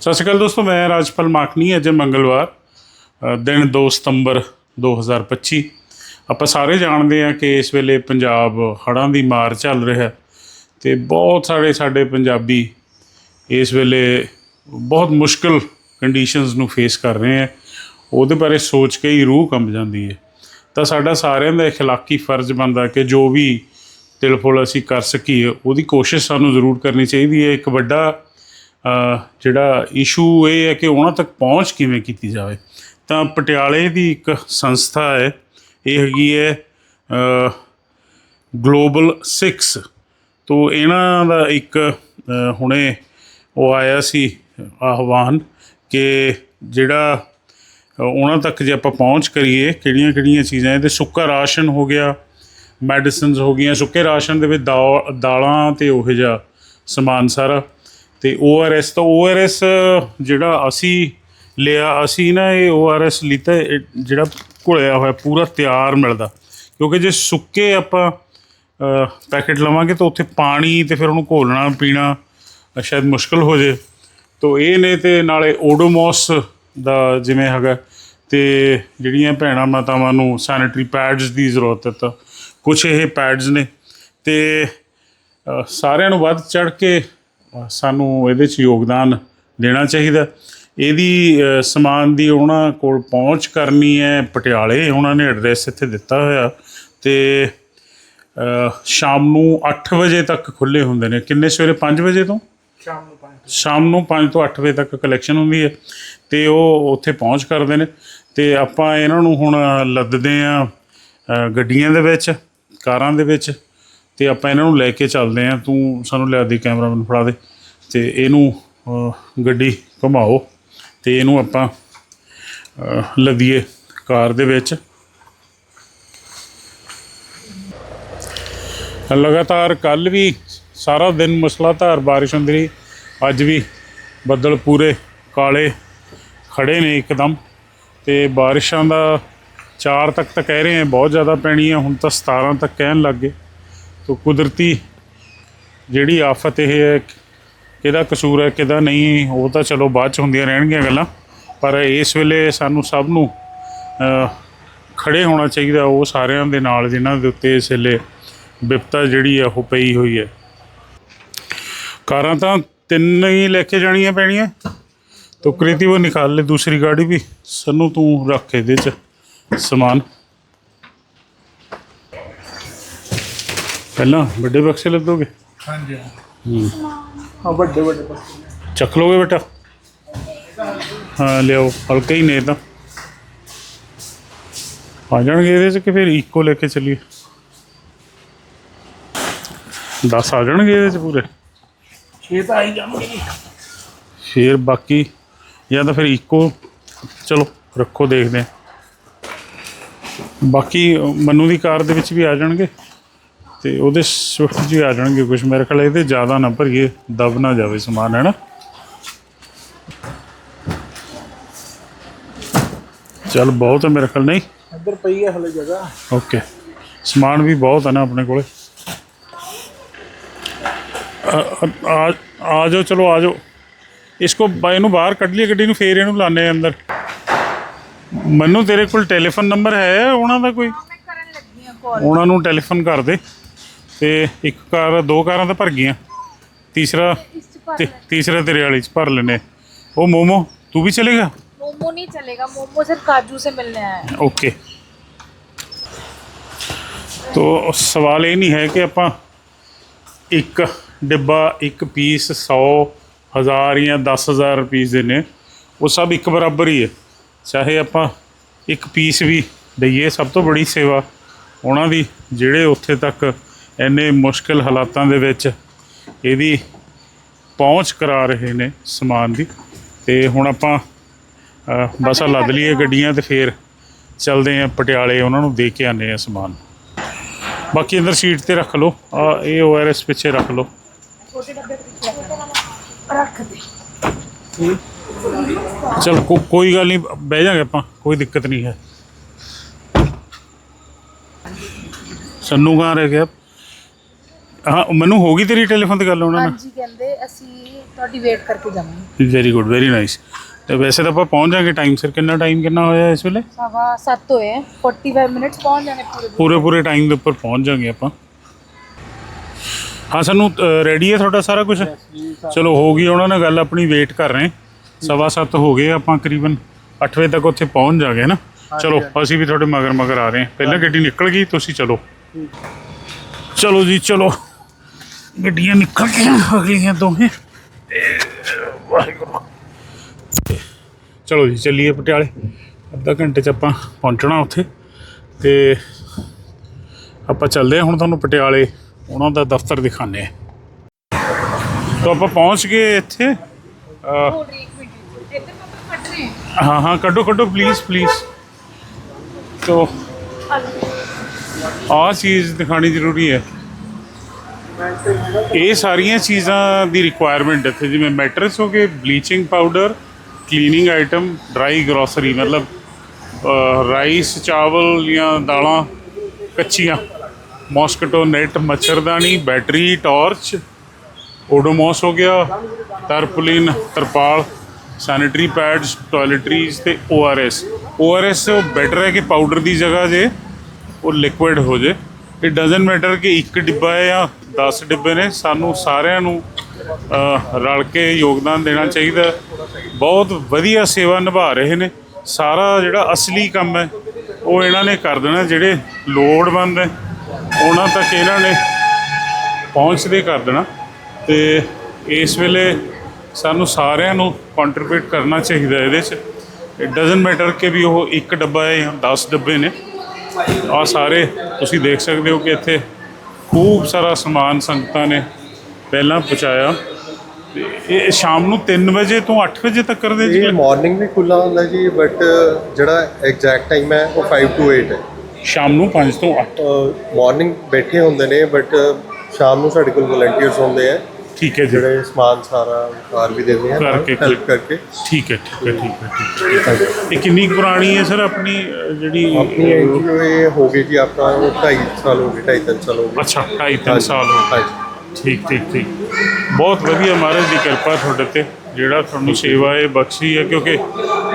ਸਤਿ ਸ਼੍ਰੀ ਅਕਾਲ ਦੋਸਤੋ ਮੈਂ ਰਾਜਪਾਲ ਮਾਖਨੀ ਅੱਜ ਹੈ ਮੰਗਲਵਾਰ ਅ, ਦਿਨ 2 ਸਤੰਬਰ 2025 ਆਪਾਂ ਸਾਰੇ ਜਾਣਦੇ ਹਾਂ ਕਿ ਇਸ ਵੇਲੇ ਪੰਜਾਬ ਹੜ੍ਹਾਂ ਦੀ ਮਾਰ ਚੱਲ ਰਿਹਾ ਹੈ ਤੇ ਬਹੁਤ ਸਾਰੇ ਸਾਡੇ ਪੰਜਾਬੀ ਇਸ ਵੇਲੇ ਬਹੁਤ ਮੁਸ਼ਕਲ ਕੰਡੀਸ਼ਨਸ ਨੂੰ ਫੇਸ ਕਰ ਰਹੇ ਹੈ ਉਹਦੇ ਬਾਰੇ ਸੋਚ ਕੇ ਹੀ ਰੂਹ ਕੰਬ ਜਾਂਦੀ ਹੈ ਤਾਂ ਸਾਡਾ ਸਾਰਿਆਂ ਦਾ اخلاقی ਫਰਜ਼ ਬਣਦਾ ਕਿ ਜੋ ਵੀ ਤਿਲ ਫੁਲ ਅਸੀਂ ਕਰ ਸਕੀਏ ਉਹਦੀ ਕੋਸ਼ਿਸ਼ ਸਾਨੂੰ ਜ਼ਰੂਰ ਕਰਨੀ ਚਾਹੀਦੀ ਹੈ ਇੱਕ ਵੱਡਾ ਅ, ਜਿਹੜਾ ਇਸ਼ੂ ਇਹ ਹੈ ਕਿ ਉਹਨਾਂ ਤੱਕ ਪਹੁੰਚ ਕਿਵੇਂ ਕੀਤੀ ਜਾਵੇ। ਤਾਂ ਪਟਿਆਲੇ ਦੀ ਇੱਕ ਸੰਸਥਾ ਹੈ, ਇਹ ਹੈਗੀ ਹੈ ਗਲੋਬਲ 6 ਤੋਂ ਇਹਨਾਂ ਦਾ ਇੱਕ ਹੁਣੇ ਉਹ ਆਇਆ ਸੀ ਆਹਵਾਨ ਕਿ ਜਿਹੜਾ ਉਹਨਾਂ ਤੱਕ ਜੇ ਆਪਾਂ ਪਹੁੰਚ ਕਰੀਏ, ਕਿਹੜੀਆਂ ਕਿਹੜੀਆਂ ਚੀਜ਼ਾਂ ਇਹ ਤੇ ਸੁੱਕਾ ਰਾਸ਼ਨ ਹੋ ਗਿਆ ਮੈਡੀਸਿਨਸ ਹੋ ਗਈਆਂ, ਸੁੱਕੇ ਰਾਸ਼ਨ ਦੇ ਵਿੱਚ ਦਾ- ਦਾਲਾਂ ਤੇ ਉਹ ਜਿਹਾ ਸਮਾਨ ਸਾਰਾ। ਤੇ ORS ਤਾਂ ORS ਜਿਹੜਾ ਅਸੀਂ ਲਿਆ, ਅਸੀਂ ਨਾ ਇਹ ORS ਲਿੱਤਾ, ਇਹ ਜਿਹੜਾ ਘੁਲਿਆ ਹੋਇਆ ਪੂਰਾ ਤਿਆਰ ਮਿਲਦਾ। ਕਿਉਂਕਿ ਜੇ ਸੁੱਕੇ ਆਪਾਂ ਪੈਕੇਟ ਲਵਾਂਗੇ ਤਾਂ ਉੱਥੇ ਪਾਣੀ ਤੇ ਫਿਰ ਉਹਨੂੰ ਘੋਲਣਾ, ਪੀਣਾ ਸ਼ਾਇਦ ਮੁਸ਼ਕਲ ਹੋ ਜੇ। ਤੋ ਇਹ ਨੇ ਤੇ ਨਾਲੇ ਓਡੋਮੋਸ ਦਾ ਜਿਵੇਂ ਹੈਗਾ, ਤੇ ਜਿਹੜੀਆਂ ਭੈਣਾਂ ਮਾਤਾਵਾਂ ਨੂੰ ਸੈਨੀਟਰੀ ਪੈਡਸ ਦੀ ਜ਼ਰੂਰਤ ਹੈ ਤਾਂ ਕੁਝ ਇਹ ਪੈਡਸ ਨੇ। ਤੇ ਸਾਰਿਆਂ ਨੂੰ ਵੱਧ ਚੜ ਕੇ ਸਾਨੂੰ ਇਹਦੇ 'ਚ ਯੋਗਦਾਨ ਦੇਣਾ ਚਾਹੀਦਾ। ਇਹਦੀ ਸਮਾਨ ਦੀ ਉਹਨਾਂ ਕੋਲ ਪਹੁੰਚ ਕਰਨੀ ਹੈ ਪਟਿਆਲੇ ਉਹਨਾਂ ਨੇ ਐਡਰੈਸ ਇੱਥੇ ਦਿੱਤਾ ਹੋਇਆ ਤੇ ਸ਼ਾਮ ਨੂੰ 8 ਵਜੇ ਤੱਕ ਖੁੱਲੇ ਹੁੰਦੇ ਨੇ। ਕਿੰਨੇ ਸਵੇਰੇ? 5 ਵਜੇ ਤੋਂ? ਸ਼ਾਮ ਨੂੰ ਪੰਜ ਸ਼ਾਮ ਨੂੰ 5 ਤੋਂ 8 ਵਜੇ ਤੱਕ ਕਲੈਕਸ਼ਨ ਹੁੰਦੀ ਹੈ ਤੇ ਉਹ ਉੱਥੇ ਪਹੁੰਚ ਕਰਦੇ ਨੇ। ਤੇ ਆਪਾਂ ਇਹਨਾਂ ਨੂੰ ਹੁਣ ਲੱਦਦੇ ਆ ਗੱਡੀਆਂ ਦੇ ਵਿੱਚ ਕਾਰਾਂ ਦੇ ਵਿੱਚ। ਤੇ ਆਪਾਂ ਇਹਨਾਂ ਨੂੰ ਲੈ ਕੇ ਚੱਲਦੇ ਆ ਤੂੰ ਸਾਨੂੰ ਲਿਆ ਦੇ ਕੈਮਰਾਮੈਨ ਫੜਾ ਦੇ। ਤੇ ਇਹਨੂੰ ਗੱਡੀ ਘੁਮਾਓ ਤੇ ਇਹਨੂੰ ਆਪਾਂ ਅ, ਲੱਦੀਏ ਕਾਰ ਦੇ ਵਿੱਚ। ਲਗਾਤਾਰ ਕੱਲ ਵੀ ਸਾਰਾ ਦਿਨ ਮੁਸਲਾਧਾਰ ਬਾਰਿਸ਼ ਹੁੰਦੀ ਰਹੀ। ਅੱਜ ਵੀ ਬੱਦਲ ਪੂਰੇ ਕਾਲੇ ਖੜੇ ਨੇ ਇੱਕਦਮ। ਤੇ ਬਾਰਿਸ਼ਾਂ ਦਾ 4 ਤੱਕ ਤਾਂ ਕਹਿ ਰਹੇ ਆ ਬਹੁਤ ਜ਼ਿਆਦਾ ਪੈਣੀ ਹੈ ਹੁਣ ਤਾਂ 17 ਤੱਕ ਕਹਿਣ ਲੱਗ ਗਏ। ਤੋ ਕੁਦਰਤੀ ਜਿਹੜੀ ਆਫਤ ਇਹ ਹੈ ਕਿਹਦਾ ਕਸੂਰ ਹੈ ਕਿਹਦਾ ਨਹੀਂ ਉਹ ਤਾਂ ਚਲੋ ਬਾਅਦ ਚ ਹੁੰਦੀਆਂ ਰਹਿਣਗੀਆਂ ਗੱਲਾਂ। ਪਰ ਇਸ ਵੇਲੇ ਸਾਨੂੰ ਸਭ ਨੂੰ ਅ, ਖੜੇ ਹੋਣਾ ਚਾਹੀਦਾ ਉਹ ਸਾਰਿਆਂ ਦੇ ਨਾਲ ਜਿਨ੍ਹਾਂ ਦੇ ਉੱਤੇ ਇਸ ਵੇਲੇ ਵਿਪਤਾ ਜਿਹੜੀ ਹੈ ਉਹ ਪਈ ਹੋਈ ਹੈ। ਕਾਰਾਂ ਤਾਂ ਤਿੰਨ ਹੀ ਲੈ ਕੇ ਜਾਣੀਆਂ ਪੈਣੀਆਂ। ਤੋ ਕ੍ਰਿਤੀ ਉਹ ਨਿਕਾਲ ਲੈ ਦੂਸਰੀ ਗਾੜੀ ਵੀ। ਸਾਨੂੰ ਤੂੰ ਰੱਖ ਇਹਦੇ ਚ ਸਮਾਨ। ਪਹਿਲਾਂ ਵੱਡੇ ਬਕਸੇ ਲੱਦੋਗੇ? ਹਾਂਜੀ ਹੂੰ। ਹਾਂ। ਵੱਡੇ ਵੱਡੇ ਬਸ ਚੱਕ ਲੋਗੇ ਬੇਟਾ? ਹਾਂ ਲਿਆਓ ਹਲਕਾ ਹੀ ਨੇ ਤਾਂ। ਆ ਜਾਣਗੇ ਇਹਦੇ ਚ ਕਿ ਫਿਰ ਇੱਕੋ ਲੈ ਕੇ ਚੱਲੀਏ? 10 ਆ ਜਾਣਗੇ ਇਹਦੇ ਚ ਪੂਰੇ? ਇਹ ਤਾਂ ਆਈ ਜਾਣਗੇ ਫਿਰ ਬਾਕੀ ਜਾਂ ਤਾਂ ਫਿਰ ਇੱਕੋ ਚਲੋ ਰੱਖੋ ਦੇਖਦੇ ਹਾਂ। ਬਾਕੀ ਮਨੂ ਦੀ ਕਾਰ ਦੇ ਵਿੱਚ ਵੀ ਆ ਜਾਣਗੇ? ਤੇ ਉਹਦੇ ਸਵਿਫਟ ਜੀ ਆ ਜਾਣਗੇ ਕੁਝ ਮੇਰੇ ਖਿਆਲ ਇਹਦੇ ਜ਼ਿਆਦਾ ਨਾ ਭਰੀਏ ਦਬ ਨਾ ਜਾਵੇ ਸਮਾਨ ਹੈ ਨਾ? ਚਲ ਬਹੁਤ ਹੈ ਮੇਰੇ ਖਿਆਲ ਨਹੀਂ? ਇੱਧਰ ਪਈ ਹੈ ਹਲੇ ਜਗ੍ਹਾ। ਓਕੇ। ਸਮਾਨ ਵੀ ਬਹੁਤ ਹੈ ਨਾ ਆਪਣੇ ਕੋਲੇ। ਆ ਜਾਓ ਚਲੋ ਆ ਜਾਓ। ਇਸਕੋ ਬਾਈ ਨੂੰ ਬਾਹਰ ਕੱਢ ਲਈ ਗੱਡੀ ਨੂੰ ਫੇਰ ਇਹਨੂੰ ਲਾਣੇ ਅੰਦਰ। ਮੈਨੂੰ ਤੇਰੇ ਕੋਲ ਟੈਲੀਫੋਨ ਨੰਬਰ ਹੈ ਉਹਨਾਂ ਦਾ ਕੋਈ? ਉਹਨਾਂ ਨੂੰ ਟੈਲੀਫੋਨ ਕਰ ਦੇ। ਤੇ ਇੱਕ ਕਾਰ ਦੋ ਕਾਰਾਂ ਤਾਂ ਭਰ ਗਈਆਂ ਤੀਸਰਾ ਇਸ ਚ ਭਰ ਤੇ ਤੀਸਰਾ ਤੇਰੇ ਵਾਲੀ ਚ ਭਰ ਲੈਨੇ ਉਹ ਮੋਮੋ ਤੂੰ ਵੀ ਚਲੇਗਾ मोमो नहीं चलेगा मोमो सिर्फ काजू से मिलने आया है ओके तो सवाल ये नहीं है कि ਆਪਾਂ ਇੱਕ ਡੱਬਾ ਇੱਕ ਪੀਸ 100 ਹਜ਼ਾਰ ਜਾਂ 10000 ਰੁਪਈਸ ਦੇ ਨੇ ਉਹ ਸਭ ਇੱਕ ਬਰਾਬਰ ਹੀ ਹੈ ਚਾਹੇ ਆਪਾਂ ਇੱਕ ਪੀਸ ਵੀ ਦਈਏ ਸਭ ਤੋਂ ਬੜੀ ਸੇਵਾ ਉਹਨਾਂ ਦੀ ਜਿਹੜੇ ਉੱਥੇ ਤੱਕ ਇੰਨੇ ਮੁਸ਼ਕਲ ਹਾਲਾਤਾਂ ਦੇ ਵਿੱਚ ਇਹਦੀ ਪਹੁੰਚ ਕਰਾ ਰਹੇ ਨੇ ਸਮਾਨ ਦੀ। ਤੇ ਹੁਣ ਆਪਾਂ ਬਸਾਂ ਲੱਦ ਲਈਏ ਗੱਡੀਆਂ ਤੇ ਫੇਰ ਚੱਲਦੇ ਆ ਪਟਿਆਲੇ ਉਹਨਾਂ ਨੂੰ ਦੇ ਕੇ ਆਨੇ ਆ ਸਮਾਨ। ਬਾਕੀ ਅੰਦਰ ਸੀਟ ਤੇ ਰੱਖ ਲਓ। ਆ ਇਹ ਓਆਰਐਸ ਪਿੱਛੇ ਰੱਖ ਲਓ। ਛੋਟੇ ਡੱਬੇ ਚਲ ਕੋਈ ਗੱਲ ਨਹੀਂ ਬਹਿ ਜਾਗੇ ਆਪਾਂ ਕੋਈ ਦਿੱਕਤ ਨਹੀਂ ਹੈ। ਸੰਨੂ ਗਾਂ ਰਹਿ ਗਿਆ? ਹਾਂ ਮੈਨੂੰ ਹੋ ਗਈ ਤੇਰੀ ਟੈਲੀਫੋਨ ਤੇ ਗੱਲ ਉਹਨਾਂ ਨਾਲ? ਹਾਂਜੀ ਕਹਿੰਦੇ ਅਸੀਂ ਤੁਹਾਡੀ ਵੇਟ ਕਰਕੇ ਜਾਵਾਂਗੇ। ਵੈਰੀ ਗੁੱਡ ਵੈਰੀ ਨਾਈਸ ਤੇ ਵੈਸੇ ਤਾਂ ਆਪਾਂ ਪਹੁੰਚ ਜਾਾਂਗੇ ਟਾਈਮ ਸਿਰ। ਕਿੰਨਾ ਟਾਈਮ ਕਿੰਨਾ ਹੋਇਆ ਇਸ ਵੇਲੇ? ਸਵਾ 7 ਹੋਏ ਹੈ, 45 ਮਿੰਟਸ ਪਹੁੰਚ ਜਾਣੇ ਪੂਰੇ ਪੂਰੇ ਪੂਰੇ ਟਾਈਮ ਦੇ ਉੱਪਰ ਪਹੁੰਚ ਜਾਾਂਗੇ ਆਪਾਂ। ਹਾਂ ਸਾਨੂੰ ਰੈਡੀ ਹੈ ਤੁਹਾਡਾ ਸਾਰਾ ਕੁਝ ਚਲੋ ਹੋ ਗਈ ਉਹਨਾਂ ਨਾਲ ਗੱਲ ਆਪਣੀ ਵੇਟ ਕਰ ਰਹੇ ਸਵਾ ਸੱਤ ਹੋ ਗਏ ਆਪਾਂ ਕਰੀਬਨ 8 ਵਜੇ ਤੱਕ ਉੱਥੇ ਪਹੁੰਚ ਜਾਗੇ ਨਾ? ਚਲੋ ਅਸੀਂ ਵੀ ਤੁਹਾਡੇ ਮਗਰ ਮਗਰ ਆ ਰਹੇ ਹਾਂ। ਪਹਿਲਾਂ ਗੱਡੀ ਨਿਕਲ ਗਈ ਤੁਸੀਂ ਚਲੋ। ਚਲੋ ਜੀ ਚਲੋ। ਗੱਡੀਆਂ ਨਿਕਲ ਗਈਆਂ ਅਗਲੀਆਂ ਦੋਹੇ ਤੇ ਵਾਹਿਗੁਰੂ। ਚਲੋ ਜੀ ਚੱਲੀਏ ਪਟਿਆਲੇ। ਅੱਧਾ ਘੰਟੇ ਚ ਆਪਾਂ ਪਹੁੰਚਣਾ ਉੱਥੇ। ਤੇ ਆਪਾਂ ਚੱਲਦੇ ਹਾਂ ਹੁਣ ਤੁਹਾਨੂੰ ਪਟਿਆਲੇ। ਉਹਨਾਂ ਦਾ ਦਫ਼ਤਰ ਦਿਖਾਣੇ ਆ ਤਾਂ ਆਪਾਂ ਪਹੁੰਚ ਗਏ ਇੱਥੇ। ਹਾਂ ਹਾਂ ਕੱਢੋ ਕੱਢੋ ਪਲੀਜ਼ ਪਲੀਜ਼ ਤੋ ਆਹ ਚੀਜ਼ ਦਿਖਾਣੀ ਜ਼ਰੂਰੀ ਹੈ। ਇਹ ਸਾਰੀਆਂ ਚੀਜ਼ਾਂ ਦੀ ਰਿਕੁਆਇਰਮੈਂਟ ਇੱਥੇ ਜਿਵੇਂ ਮੈਟਰਸ ਹੋ ਗਏ bleaching powder cleaning item dry grocery ਮਤਲਬ ਰਾਈਸ ਚਾਵਲ ਜਾਂ ਦਾਲਾਂ, ਕੱਚੀਆਂ। ਮੋਸਕਟੋ ਨੈਟ ਮੱਛਰਦਾਨੀ ਬੈਟਰੀ ਟਾਰਚ ਓਡੋਮੋਸ ਹੋ ਗਿਆ ਤਰਪੁਲਿਨ ਤਰਪਾਲ ਸੈਨੀਟਰੀ ਪੈਡਸ ਟਾਇਲਟਰੀਜ਼ ਤੇ ORS ORS ਬੈਟਰ ਹੈ ਕਿ ਪਾਊਡਰ ਦੀ ਜਗ੍ਹਾ ਜੇ ਉਹ ਲਿਕੁਇਡ ਹੋ ਜੇ। ਇਟ ਡਸਨਟ ਮੈਟਰ ਕਿ ਇੱਕ ਡਿੱਬਾ ਹੈ ਜਾਂ 10 ਡਿੱਬੇ ਨੇ, ਸਾਨੂੰ ਸਾਰਿਆਂ ਨੂੰ ਰਲ ਕੇ ਯੋਗਦਾਨ ਦੇਣਾ ਚਾਹੀਦਾ ਬਹੁਤ ਵਧੀਆ ਸੇਵਾ ਨਿਭਾ ਰਹੇ ਨੇ। ਸਾਰਾ ਜਿਹੜਾ ਅਸਲੀ ਕੰਮ ਹੈ, ਉਹ ਇਹਨਾਂ ਨੇ ਕਰ ਦੇਣਾ, ਜਿਹੜੇ ਲੋੜਵੰਦ ਹੈ, ਉਹਨਾਂ ਤੱਕ ਇਹਨਾਂ ਨੇ ਪਹੁੰਚਦੇ ਕਰ ਦੇਣਾ। ਤੇ ਇਸ ਵੇਲੇ ਸਾਨੂੰ ਸਾਰਿਆਂ ਨੂੰ ਕੰਟਰੀਬਿਊਟ ਕਰਨਾ ਚਾਹੀਦਾ ਇਹਦੇ 'ਚ। ਇਟ ਡਸਨਟ ਮੈਟਰ ਕਿ ਵੀ ਉਹ ਇੱਕ ਡੱਬਾ ਹੈ ਜਾਂ 10 ਡੱਬੇ ਨੇ। ਆ ਸਾਰੇ ਤੁਸੀਂ ਦੇਖ ਸਕਦੇ ਹੋ ਕਿ ਇੱਥੇ ਖੂਬ ਸਾਰਾ ਸਮਾਨ ਸੰਗਤਾਂ ਨੇ ਪਹਿਲਾਂ ਪਹੁੰਚਾਇਆ। ਇਹ ਸ਼ਾਮ ਨੂੰ 3 ਵਜੇ ਤੋਂ 8 ਵਜੇ ਤੱਕ ਕਰਦੇ ਜੀ ਇਹ ਮਾਰਨਿੰਗ ਵੀ ਖੁੱਲਾ ਹੁੰਦਾ ਜੀ ਬਟ ਜਿਹੜਾ ਐਗਜ਼ੈਕਟ ਟਾਈਮ ਹੈ ਉਹ 5 to 8 ਹੈ। ਸ਼ਾਮ ਨੂੰ 5 ਤੋਂ 8 ਮਾਰਨਿੰਗ ਬੈਠੇ ਹੁੰਦੇ ਨੇ ਬਟ ਸ਼ਾਮ ਨੂੰ ਸਾਡੇ ਕੋਲ ਵਲੰਟੀਅਰਸ ਹੁੰਦੇ ਆ। ਠੀਕ ਹੈ ਜੀ। ਜਿਹੜੇ ਸਮਾਨ ਸਾਰਾ ਕਾਰ ਵੀ ਦਿੰਦੇ ਆ ਕਰਕੇ ਹੈਲਪ ਕਰਕੇ। ਠੀਕ ਹੈ ਠੀਕ ਹੈ ਠੀਕ ਹੈ ਠੀਕ ਹੈ ਇਹ ਕਿੰਨੀ ਪੁਰਾਣੀ ਹੈ ਸਰ ਆਪਣੀ ਜਿਹੜੀ ਆਪਣੀ ਇਹ ਹੋ ਗਈ ਜੀ ਆਪਣਾ ਉਹ 2.5 ਸਾਲ ਹੋ ਗਏ 2.5 ਸਾਲ ਹੋ ਗਏ। ਅੱਛਾ 2.5 3 ਸਾਲ ਹੋ ਗਏ। ਠੀਕ ਠੀਕ ਠੀਕ। ਬਹੁਤ ਵਧੀਆ ਮਹਾਰਾਜ ਦੀ ਕਿਰਪਾ ਤੁਹਾਡੇ ਤੇ ਜਿਹੜਾ ਤੁਹਾਨੂੰ ਸੇਵਾ ਇਹ ਬਖਸ਼ੀ ਹੈ ਕਿਉਂਕਿ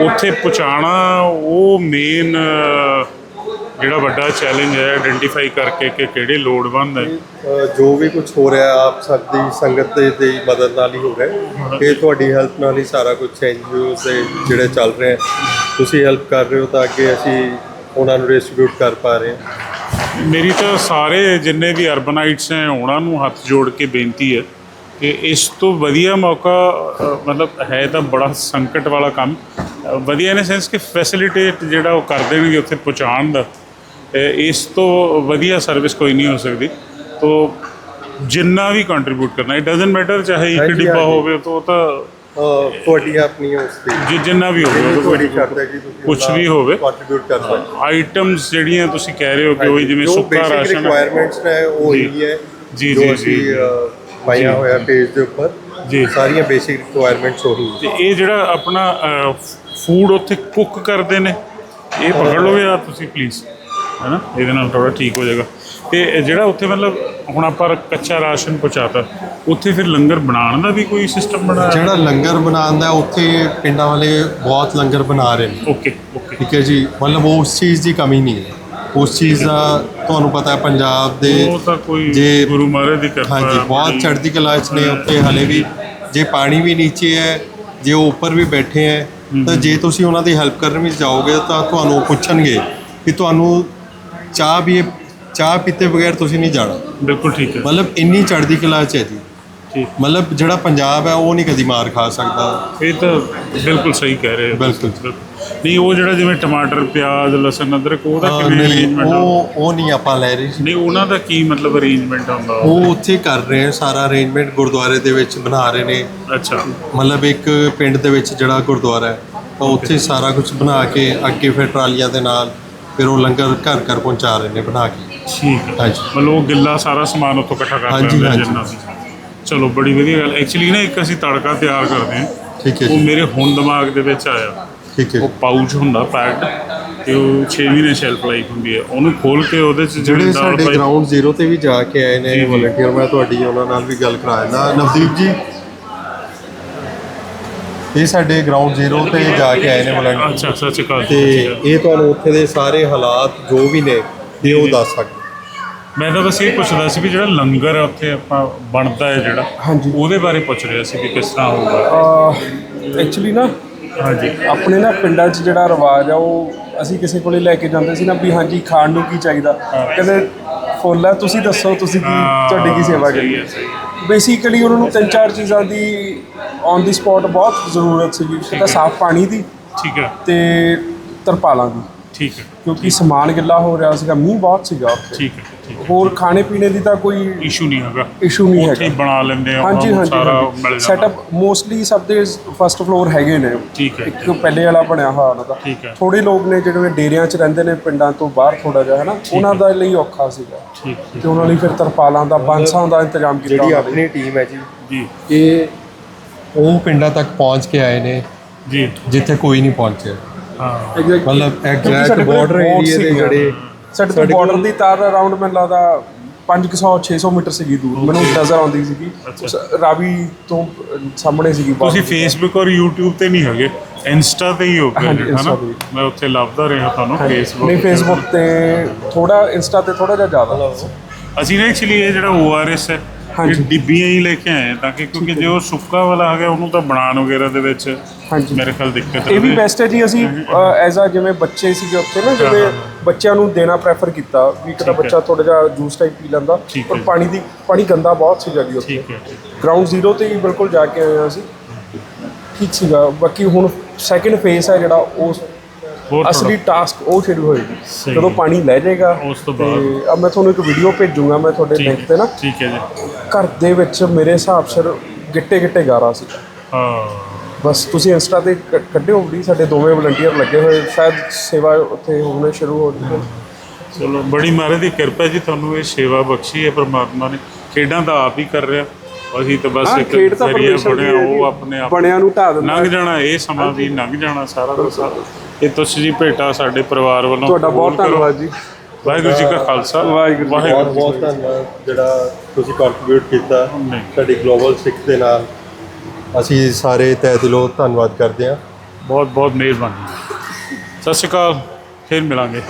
ਉੱਥੇ ਪਹੁੰਚਾਣਾ ਉਹ ਮੇਨ ਜਿਹੜਾ ਵੱਡਾ ਚੈਲੰਜ ਹੈ ਆਇਡੈਂਟੀਫਾਈ ਕਰਕੇ ਕਿ ਕਿਹੜੇ ਲੋੜਵੰਦ ਹੈ ਜੋ ਵੀ ਕੁਝ ਹੋ ਰਿਹਾ ਆਪ ਸਭ ਦੀ ਸੰਗਤ ਦੇ ਦੀ ਮਦਦ ਨਾਲ ਹੀ ਹੋ ਰਿਹਾ ਇਹ ਤੁਹਾਡੀ ਹੈਲਪ ਨਾਲ ਹੀ ਸਾਰਾ ਕੁਝ ਐਨਜੀਓ ਦੇ ਜਿਹੜੇ ਚੱਲ ਰਹੇ ਤੁਸੀਂ ਹੈਲਪ ਕਰ ਰਹੇ ਹੋ ਤਾਂ ਅੱਗੇ ਅਸੀਂ ਉਹਨਾਂ ਨੂੰ ਡਿਸਟ੍ਰੀਬਿਊਟ ਕਰ ਪਾ ਰਹੇ ਹਾਂ। ਮੇਰੀ ਤਾਂ ਸਾਰੇ ਜਿੰਨੇ ਵੀ ਅਰਬਨਾਈਟਸ ਹੈ ਉਹਨਾਂ ਨੂੰ ਹੱਥ ਜੋੜ ਕੇ ਬੇਨਤੀ ਹੈ ਕਿ ਇਸ ਤੋਂ ਵਧੀਆ ਮੌਕਾ ਮਤਲਬ ਹੈ ਤਾਂ ਬੜਾ ਸੰਕਟ ਵਾਲਾ ਕੰਮ। ਵਧੀਆ ਇਨ ਸੈਂਸ ਕਿ ਫੈਸਿਲਿਟੇਟ ਜਿਹੜਾ ਉਹ ਕਰ ਦੇਣਗੇ ਉੱਥੇ ਪਹੁੰਚਾਉਣ ਦਾ। ਇਸ ਤੋਂ ਵਧੀਆ ਸਰਵਿਸ ਕੋਈ ਨਹੀਂ ਹੋ ਸਕਦੀ ਤੋ ਜਿੰਨਾ ਵੀ ਕੰਟਰੀਬਿਊਟ ਕਰਨਾ ਇਟ ਡਸਨਟ ਮੈਟਰ ਚਾਹੇ ਇੱਕ ਡਿੱਬਾ। ਹੋਵੇ ਤਾਂ ਉਹ ਤਾਂ ਤੁਹਾਡੀ ਆਪਣੀ ਉਸ ਜਿ- ਜਿੰਨਾ ਵੀ ਹੋਵੇ ਤੁਹਾਡੀ ਹੈ ਕਿ ਤੁਸੀਂ ਕੁਛ ਵੀ ਹੋਵੇ। ਕੰਟਰੀਬਿਊਟ ਕਰ ਸਕਦੇ ਆਈਟਮਸ ਜਿਹੜੀਆਂ ਤੁਸੀਂ ਕਹਿ ਰਹੇ ਹੋ ਕਿ ਉਹ ਜਿਵੇਂ ਸੁੱਕਾ ਰਾਸ਼ਨ ਹੈ। requirements ਨੇ ਉਹ। ਹੀ ਹੈ ਜੀ, ਜੋ ਜੀ, ਪਾਈਆਂ ਹੋਇਆ ਪੇਜ ਦੇ ਉੱਪਰ ਜੀ। ਸਾਰੀਆਂ ਬੇਸਿਕ ਰਿਕੁਆਇਰਮੈਂਟਸ ਉਹੀ ਤੇ ਇਹ ਜਿਹੜਾ ਆਪਣਾ ਫੂਡ ਉੱਥੇ ਕੁੱਕ ਕਰਦੇ ਨੇ ਇਹ ਪਕੜ ਲਓ ਯਾਰ ਤੁਸੀਂ ਪਲੀਜ਼ ਹੈਨਾ? ਇਹਦੇ ਨਾਲ ਥੋੜਾ ਠੀਕ ਹੋ ਜਾਏਗਾ। ਤੇ ਜਿਹੜਾ ਉੱਥੇ ਮਤਲਬ ਹੁਣ ਆਪਾਂ ਕੱਚਾ ਰਾਸ਼ਨ ਪਹੁੰਚਾਤਾ ਉੱਥੇ ਫਿਰ ਲੰਗਰ ਬਣਾਉਣ ਦਾ ਵੀ ਕੋਈ ਸਿਸਟਮ ਬਣਾਇਆ? ਜਿਹੜਾ ਲੰਗਰ ਬਣਾਉਂਦਾ ਉੱਥੇ ਪਿੰਡਾਂ ਵਾਲੇ ਬਹੁਤ ਲੰਗਰ ਬਣਾ ਰਹੇ ਨੇ। ਓਕੇ ਓਕੇ ਠੀਕ ਹੈ ਜੀ। ਮਤਲਬ ਉਸ ਚੀਜ਼ ਦੀ ਕਮੀ ਨਹੀਂ ਹੈ। ਉਸ ਚੀਜ਼ ਦਾ ਤੁਹਾਨੂੰ ਪਤਾ ਹੈ ਪੰਜਾਬ ਦੇ ਜੇ- ਗੁਰੂ ਮਹਾਰਾਜ ਦੀ ਕਿਰਪਾ ਹਾਂਜੀ ਬਹੁਤ। ਚੜ੍ਹਦੀ ਕਲਾ 'ਚ ਨੇ ਉੱਤੇ ਹਲੇ ਵੀ। ਜੇ ਪਾਣੀ ਵੀ ਨੀਚੇ ਹੈ ਜੇ ਉਹ ਉੱਪਰ ਵੀ ਬੈਠੇ ਹੈ ਤਾਂ ਜੇ ਤੁਸੀਂ ਉਹਨਾਂ ਦੀ ਹੈਲਪ ਕਰਨ ਵਿੱਚ ਜਾਓਗੇ ਤਾਂ ਤੁਹਾਨੂੰ ਪੁੱਛਣਗੇ ਕਿ ਤੁਹਾਨੂੰ ਚਾਹ ਵੀ ਚਾਹ ਪੀਤੇ ਬਗੈਰ ਤੁਸੀਂ ਨਹੀਂ ਜਾਣਾ। ਬਿਲਕੁਲ ਠੀਕ ਹੈ। ਮਤਲਬ ਇੰਨੀ ਚੜ੍ਹਦੀ ਕਲਾ 'ਚ ਹੈ ਜੀ। ਠੀਕ। ਮਤਲਬ ਜਿਹੜਾ ਪੰਜਾਬ ਹੈ ਉਹ ਨਹੀਂ ਕਦੀ ਮਾਰ ਖਾ ਸਕਦਾ। ਇਹ ਤਾਂ ਬਿਲਕੁਲ ਸਹੀ ਕਹਿ ਰਹੇ ਹੋ ਬਿਲਕੁਲ। ਨਹੀਂ ਉਹ ਜਿਹੜਾ ਜਿਵੇਂ ਟਮਾਟਰ ਪਿਆਜ਼ ਲਸਣ ਅਦਰਕ ਉਹਦਾ ਅਹ ਕਿਵੇਂ ਨਹੀਂ ਅਰੇਂਜਮੈਂਟ ਉਹ ਉਹ ਨਹੀਂ ਆਪਾਂ ਲੈ ਰਹੇ। ਜੀ ਨਹੀਂ ਉਹਨਾਂ ਦਾ ਕੀ ਮਤਲਬ ਅਰੇਂਜਮੈਂਟ ਹੁੰਦਾ? ਉਹ ਉੱਥੇ ਕਰ ਰਹੇ ਆ ਸਾਰਾ ਅਰੇਂਜਮੈਂਟ ਗੁਰਦੁਆਰੇ ਦੇ ਵਿੱਚ ਬਣਾ ਰਹੇ ਨੇ। ਅੱਛਾ। ਮਤਲਬ ਇੱਕ ਪਿੰਡ ਦੇ ਵਿੱਚ ਜਿਹੜਾ ਗੁਰਦੁਆਰਾ ਹੈ ਤਾਂ ਉੱਥੇ ਸਾਰਾ ਕੁਝ ਬਣਾ ਕੇ ਅੱਗੇ ਫਿਰ ਟਰਾਲੀਆਂ ਦੇ ਨਾਲ ਫਿਰ ਉਹ ਲੰਗਰ ਘਰ ਘਰ ਪਹੁੰਚਾ ਰਹੇ ਨੇ ਬਣਾ ਕੇ। ਠੀਕ ਹੈ ਹਾਂਜੀ। ਮਤਲਬ ਉਹ ਗਿੱਲਾ ਸਾਰਾ ਸਮਾਨ ਉੱਥੋਂ ਇਕੱਠਾ ਕਰ ਹਾਂਜੀ, ਲੈਂਦੇ ਹਾਂਜੀ। ਜਿੰਨਾ ਵੀ। ਚਲੋ ਬੜੀ ਵਧੀਆ ਗੱਲ। ਐਕਚੁਅਲੀ ਨਾ ਇੱਕ ਅਸੀਂ ਤੜਕਾ ਤਿਆਰ ਕਰਦੇ ਹਾਂ। ਠੀਕ ਹੈ ਉਹ ਜੀ। ਮੇਰੇ ਹੁਣ ਦਿਮਾਗ ਦੇ ਵਿੱਚ ਆਇਆ। ਠੀਕ ਹੈ। ਉਹ ਪਾਊਚ ਹੁੰਦਾ ਪੈਕਡ ਤੇ ਉਹ 6 ਮਹੀਨੇ ਸ਼ੈਲਫ ਲਾਈਫ ਹੁੰਦੀ ਹੈ। ਉਹਨੂੰ ਖੋਲ ਕੇ ਉਹਦੇ ਚ ਜਿਹੜੇ ਜਿਹੜੀ ਦਾਲ ਸਾਡੇ ਪਾਈ ਗਰਾਊਂਡ ਜ਼ੀਰੋ ਤੇ ਵੀ ਜਾ ਕੇ ਆਏ ਜੀ, ਨੇ ਜੀ। ਵਲੰਟੀਅਰ ਮੈਂ ਤੁਹਾਡੀ ਉਹਨਾਂ ਨਾਲ ਵੀ ਗੱਲ ਕਰਾ ਦਿੰਦਾ। ਨਵਦੀਪ ਜੀ ਇਹ ਸਾਡੇ ਗਰਾਊਂਡ ਜ਼ੀਰੋ ਤੇ ਜਾ ਕੇ ਆਏ ਨੇ ਵਲੰਟੀਅਰ ਅੱਛਾ ਸੱਚ ਕਾਲ ਤੇ ਇਹ ਤੁਹਾਨੂੰ ਉੱਥੇ ਦੇ ਸਾਰੇ ਹਾਲਾਤ ਜੋ ਵੀ ਨੇ ਇਹ ਉਹ ਦੱਸ ਸਕਦੇ। ਮੈਂ ਤਾਂ ਬਸ ਇਹ ਪੁੱਛਦਾ ਸੀ ਵੀ ਜਿਹੜਾ ਲੰਗਰ ਹੈ ਉੱਥੇ ਆਪਾਂ ਬਣਦਾ ਹੈ ਜਿਹੜਾ ਹਾਂਜੀ। ਉਹਦੇ ਬਾਰੇ ਪੁੱਛ ਰਿਹਾ ਸੀ ਵੀ ਕਿਸ ਤਰ੍ਹਾਂ ਹੋਊਗਾ ਐਕਚੁਅਲੀ ਨਾ ਹਾਂਜੀ। ਆਪਣੇ ਨਾ ਪਿੰਡਾਂ 'ਚ ਜਿਹੜਾ ਰਿਵਾਜ ਆ ਉਹ ਅਸੀਂ ਕਿਸੇ ਕੋਲੇ ਲੈ ਕੇ ਜਾਂਦੇ ਸੀ ਨਾ ਵੀ ਹਾਂਜੀ ਖਾਣ ਨੂੰ ਕੀ ਚਾਹੀਦਾ। ਕਹਿੰਦੇ ਫੁੱਲ ਹੈ ਤੁਸੀਂ ਦੱਸੋ ਤੁਸੀਂ ਕੀ ਤੁਹਾਡੀ ਕੀ ਸੇਵਾ ਸਹੀ ਕਰੀ ਹੈ, ਸਹੀ ਹੈ। ਬੇਸਿਕਲੀ ਉਹਨਾਂ ਨੂੰ ਤਿੰਨ ਚਾਰ ਚੀਜ਼ਾਂ ਦੀ ਔਨ ਦੀ ਸਪੌਟ ਬਹੁਤ ਜ਼ਰੂਰਤ ਸੀਗੀ ਇੱਕ ਤਾਂ ਸਾਫ਼ ਪਾਣੀ ਦੀ ਠੀਕ ਹੈ। ਤੇ ਤਰਪਾਲਾਂ ਦੀ। ਠੀਕ ਹੈ। ਕਿਉਂਕਿ ਸਮਾਨ ਗਿੱਲਾ ਹੋ ਰਿਹਾ ਸੀਗਾ ਮੀਂਹ ਬਹੁਤ ਸੀਗਾ ਉੱਥੇ। ਠੀਕ ਹੈ ਠੀਕ ਹੈ। ਹੋਰ ਖਾਣੇ ਪੀਣੇ ਦੀ ਤਾਂ ਕੋਈ ਇਸ਼ੂ ਨਹੀਂ ਹੈਗਾ। ਇਸ਼ੂ ਨਹੀਂ ਉੱਥੇ ਹੀ ਹੈਗਾ। ਬਣਾ ਲੈਂਦੇ ਆ ਹਾਂਜੀ ਹਾਂਜੀ ਸਾਰਾ ਮਿਲ ਜਾਂਦਾ। ਸੈਟਅਪ ਮੋਸਟਲੀ ਸਭ ਦੇ ਫਸਟ ਫਲੋਰ ਹੈਗੇ ਨੇ। ਠੀਕ ਹੈ। ਇੱਕ ਪਹਿਲੇ ਵਾਲਾ ਬਣਿਆ ਹੋਇਆ ਉਹਨਾਂ ਦਾ। ਠੀਕ ਹੈ। ਥੋੜੇ ਲੋਕ ਨੇ ਜਿਹੜੇ ਡੇਰਿਆਂ 'ਚ ਰਹਿੰਦੇ ਨੇ ਪਿੰਡਾਂ ਤੋਂ ਬਾਹਰ ਥੋੜਾ ਜਿਹਾ ਹੈ ਨਾ? ਉਹਨਾਂ ਦਾ ਲਈ ਔਖਾ ਸੀਗਾ। ਠੀਕ ਤੇ ਉਹਨਾਂ ਲਈ ਫਿਰ ਤਰਪਾਲਾਂ ਦਾ ਬਾਂਸਾਂ ਦਾ ਇੰਤਜ਼ਾਮ ਕੀਤਾ ਜਿਹੜੀ। ਆਪਣੀ ਟੀਮ ਹੈ ਜੀ। ਜੀ। ਇਹ ਉਹ ਪਿੰਡਾਂ ਤੱਕ ਪਹੁੰਚ ਕੇ ਆਏ ਨੇ ਜੀ ਜਿੱਥੇ ਕੋਈ ਨਹੀਂ ਪਹੁੰਚਿਆ ਹਾਂ. ਮਤਲਬ ਐਗਜ਼ੈਕਟ ਬਾਰਡਰ ਏਰੀਆ ਦੇ। ਜਿਹੜੇ ਸਾਡੇ ਤੋਂ ਬਾਰਡਰ ਦੀ ਤਾਰ ਅਰਾਊਂਡ ਮੈਨੂੰ ਲੱਗਦਾ 500 600 ਮੀਟਰ ਸੀਗੀ ਦੂਰ ਮੈਨੂੰ ਨਜ਼ਰ ਆਉਂਦੀ ਸੀਗੀ ਉਸ ਰਾਵੀ ਤੋਂ ਸਾਹਮਣੇ ਸੀਗੀ ਤੁਸੀਂ। ਫੇਸਬੁੱਕ ਔਰ YouTube ਤੇ ਨਹੀਂ ਹੈਗੇ ਇੰਸਟਾ ਤੇ ਹੀ ਹੋ ਗਏ ਹਨਾ। ਮੈਂ ਉੱਥੇ ਲੱਭਦਾ ਰਿਹਾ ਤੁਹਾਨੂੰ। ਫੇਸਬੁੱਕ ਨਹੀਂ ਫੇਸਬੁੱਕ ਤੇ ਥੋੜਾ ਇੰਸਟਾ ਤੇ ਥੋੜਾ ਜਿਹਾ ਜ਼ਿਆਦਾ ਅਸੀਂ ਨਾ ਐਕਚੁਅਲੀ ਇਹ ਜਿਹੜਾ ORS ਹੈ ਇਹ ਹਾਂਜੀ। ਡਿੱਬੀਆਂ ਹੀ ਲੈ ਕੇ ਆਏ ਤਾਂ ਕਿ ਕਿਉਂਕਿ ਜੇ ਉਹ ਸੁੱਕਾ ਵਾਲਾ ਆ ਗਿਆ ਉਹਨੂੰ ਤਾਂ ਬਣਾਉਣ ਵਗੈਰਾ ਦੇ ਵਿੱਚ ਹਾਂਜੀ ਮੇਰੇ ਖਿਆਲ ਦਿੱਕਤ ਇਹ ਵੀ। ਬੈਸਟ ਹੈ ਜੀ ਅਸੀਂ ਐਜ਼ ਆ ਜਿਵੇਂ ਬੱਚੇ ਸੀਗੇ ਉੱਥੇ ਨਾ ਜਿਵੇਂ ਬੱਚਿਆਂ ਨੂੰ ਦੇਣਾ ਪ੍ਰੈਫਰ ਕੀਤਾ ਵੀ ਇੱਕ ਤਾਂ ਠੀਕ ਹੈ। ਬੱਚਾ ਥੋੜਾ ਜਿਹਾ ਜੂਸ ਟਾਈਪ ਪੀ ਲੈਂਦਾ ਠੀਕ ਪਰ ਹੈ। ਪਾਣੀ ਦੀ ਪਾਣੀ ਗੰਦਾ ਬਹੁਤ ਸੀਗਾ ਜੀ ਉੱਥੇ ਠੀਕ ਹੈ ਗਰਾਊਂਡ ਜ਼ੀਰੋ ਤੇ ਹੀ ਬਿਲਕੁਲ ਜਾ ਕੇ ਆਏ ਹਾਂ ਅਸੀਂ ਠੀਕ ਸੀਗਾ ਬਾਕੀ ਹੁਣ ਸੈਕਿੰਡ ਫੇਸ ਹੈ ਜਿਹੜਾ ਉਹ ਹੋਰ ਅਸਲੀ ਟਾਸਕ ਉਹ ਸ਼ੁਰੂ ਹੋਏਗੀ ਸਹੀ ਜਦੋਂ। ਪਾਣੀ ਲੈ ਜਾਏਗਾ ਉਸ ਤੋਂ ਤੇ ਬਾਅਦ। ਅਬ ਮੈਂ ਤੁਹਾਨੂੰ ਇੱਕ ਵੀਡੀਓ ਭੇਜੂੰਗਾ ਮੈਂ ਤੁਹਾਡੇ ਲਿੰਕ ਤੇ ਨਾ। ਠੀਕ ਹੈ ਜੀ। ਘਰ ਦੇ ਵਿੱਚ ਮੇਰੇ ਹਿਸਾਬ ਸਿਰ ਗਿੱਟੇ ਗਿੱਟੇ ਗਾਰਾ ਸੀ। ਹਾਂ। ਬਸ ਤੁਸੀਂ ਇੰਸਟਾ ਤੇ ਕ- ਕੱਢਿਓ ਵੀ ਸਾਡੇ ਦੋਵੇਂ ਵਲੰਟੀਅਰ ਲੱਗੇ ਹੋਏ ਸ਼ਾਇਦ ਸੇਵਾ ਉੱਥੇ ਹੋਣੇ ਸ਼ੁਰੂ ਹੋ ਜਾਵੇ ਚਲੋ ਬੜੀ ਮਹਾਰਾਜ ਦੀ ਕਿਰਪਾ ਜੀ ਤੁਹਾਨੂੰ ਇਹ ਸੇਵਾ ਬਖਸ਼ੀ ਹੈ ਪ੍ਰਮਾਤਮਾ ਨੇ ਖੇਡਾਂ ਤਾਂ ਆਪ ਹੀ ਕਰ ਰਿਹਾ। ਅਸੀਂ ਤਾਂ ਬਸ ਹਾਂ, ਇੱਕ ਖੇਡ ਤਾਂ ਜ਼ਰੀਆ ਪਰਮੇਸ਼ਰ ਦੀ ਬਣਿਆ ਹੈ ਜੀ। ਉਹ ਆਪਣੇ ਆਪ ਬਣਿਆ ਨੂੰ ਢਾਹ ਦਿੰਦਾ ਲੰਘ ਜਾਣਾ ਇਹ ਸਮਾਂ ਵੀ ਲੰਘ ਜਾਣਾ ਸਾਰਾ ਦਾ ਸਾਰਾ ਇਹ ਤੁਸੀਂ ਜੀ ਭੇਟਾ ਸਾਡੇ ਪਰਿਵਾਰ ਵੱਲੋਂ ਤੁਹਾਡਾ ਬਹੁਤ ਕਬੂਲ ਕਰੋ। ਧੰਨਵਾਦ ਜੀ। ਵਾਹਿਗੁਰੂ ਜੀ ਕਾ ਖਾਲਸਾ। ਵਾਹਿਗੁਰੂ ਜੀ ਕੀ ਬਹੁਤ ਬਹੁਤ ਧੰਨਵਾਦ ਜਿਹੜਾ ਤੁਸੀਂ ਕੰਟਰੀਬਿਊਟ ਕੀਤਾ ਨਹੀਂ। ਸਾਡੀ ਗਲੋਬਲ ਸਿੱਖ ਦੇ ਨਾਲ। ਅਸੀਂ ਸਾਰੇ ਤਹਿ ਦਿਲੋਂ ਧੰਨਵਾਦ ਕਰਦੇ ਹਾਂ। ਬਹੁਤ ਬਹੁਤ ਮਿਹਰਬਾਨੀ। ਸਤਿ ਸ਼੍ਰੀ ਅਕਾਲ ਫਿਰ ਮਿਲਾਂਗੇ।